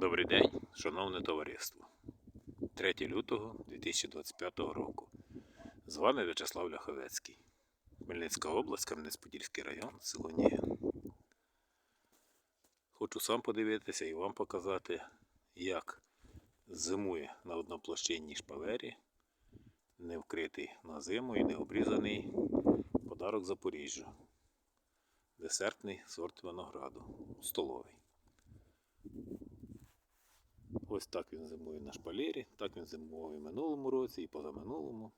Добрий день, шановне товариство. 3 лютого 2025 року. З вами В'ячеслав Ляховецький. Хмельницька область, Кам'янець-Подільський район, село Нігин. Хочу сам подивитися і вам показати, як зимує на одноплощинній шпалері, не вкритий на зиму і не обрізаний подарок Запоріжжя. Десертний сорт винограду, столовий. Ось так він зимує на шпалері, так він зимував і минулому році, і позаминулому.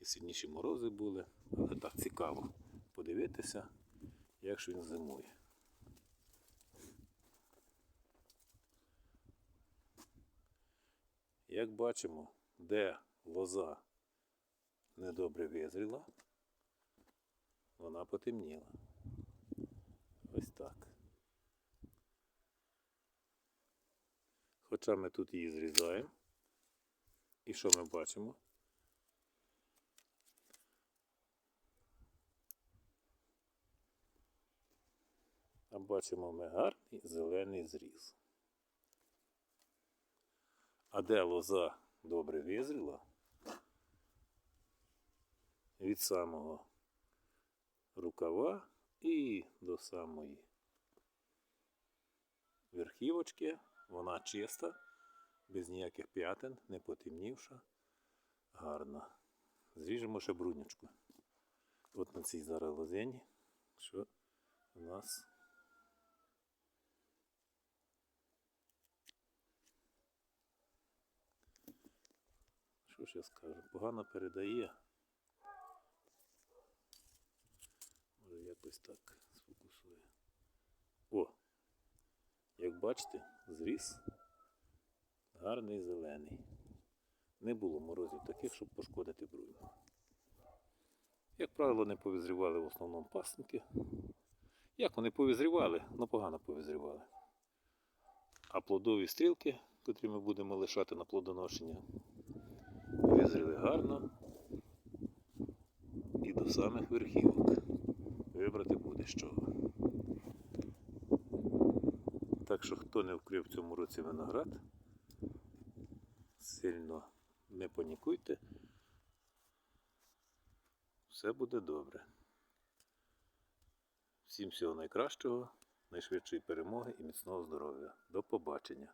І сильніші морози були, але так цікаво подивитися, як ж він зимує. Як бачимо, де лоза недобре визріла, вона потемніла. Ось так. Хоча ми тут її зрізаємо. І що ми бачимо? А бачимо ми гарний зелений зріз. А де лоза добре визріла, від самого рукава і до самої верхівочки вона чиста, без ніяких п'ятин, не потемнівша, гарна. Зріжемо ще брунячку. От на цій зараз лозині, що у нас Що ж я скажу? Погано передає. Може якось так сфокусує. О! Як бачите, зріс гарний зелений. Не було морозів таких, щоб пошкодити бруню. Як правило, не повізрівали в основному пасенки. Як вони повізрівали, ну погано повізрівали. А плодові стрілки, котрі ми будемо лишати на плодоношення, визріли гарно і до самих верхівок. Вибрати буде з чого. Так що хто не вкрив в цьому році виноград, сильно не панікуйте. Все буде добре. Всім всього найкращого, найшвидшої перемоги і міцного здоров'я. До побачення!